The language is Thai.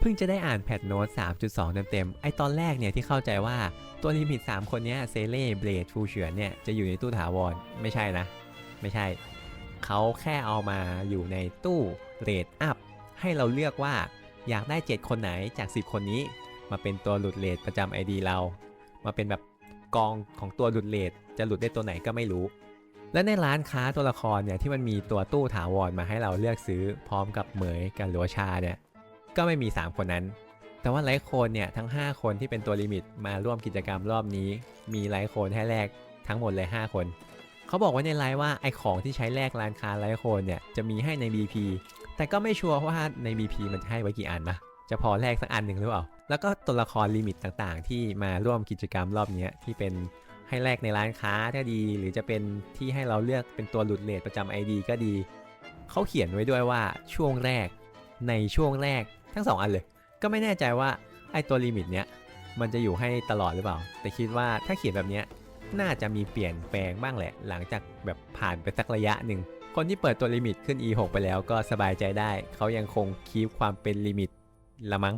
เพิ่งจะได้อ่านแพทโน้ต 3.2 เต็มๆ ไอตอนแรกเนี่ยที่เข้าใจว่าตัวลิมิต 3 คนเนี้ยเซเล่เบลดฟูเฉียนเนี่ยจะอยู่ในตู้ถาวร ไม่ใช่นะ ไม่ใช่ เขาแค่เอามาอยู่ในตู้เรทอัพให้เราเลือกว่าอยากได้ 7 คนไหนจาก 10 คนนี้ มาเป็นตัวหลุดเรทประจำ ID เรา มาเป็นแบบกองของตัวหลุดเรทจะหลุดได้ตัวไหนก็ไม่รู้ และในร้านค้าตัวละครเนี่ยที่มันมีตัวตู้ถาวรมาให้เราเลือกซื้อพร้อมกับเหมยกับหลัวชาเนี่ย ก็ไม่มี 3 คนนั้น แต่ว่าไลท์โคนเนี่ยทั้ง 5 คนที่เป็นตัวลิมิตมาร่วมกิจกรรมรอบนี้ มีไลท์โคนให้แลกทั้งหมดเลย 5 คน เขาบอกว่าในไลท์ว่าไอของที่ใช้แลกร้านค้าไลท์โคนเนี่ยจะมีให้ใน BP แต่ก็ไม่ชัวร์ว่าใน BP มันจะให้ไว้กี่อันนะจะพอแลกสักอันหนึ่งหรือเปล่า แล้วก็ตัวละครลิมิตต่างๆ ที่มาร่วมกิจกรรมรอบนี้ที่เป็นให้แลกในร้านค้าก็ดี หรือจะเป็นที่ให้เราเลือกเป็นตัวหลุดเลทประจำ ID ก็ดี เขาเขียนไว้ด้วยว่าช่วงแรก ในช่วงแรก ทั้ง 2 อันเลย ก็ไม่แน่ใจว่าไอ้ตัวลิมิตเนี้ยมันจะอยู่ให้ตลอดหรือเปล่า แต่คิดว่าถ้าเขียนแบบเนี้ยน่าจะมีเปลี่ยนแปลงบ้างแหละ หลังจากแบบผ่านไปสักระยะหนึ่ง คนที่เปิดตัวลิมิตขึ้น E6 ไปแล้วก็สบายใจได้ เขายังคงคีบความเป็นลิมิตละมั้ง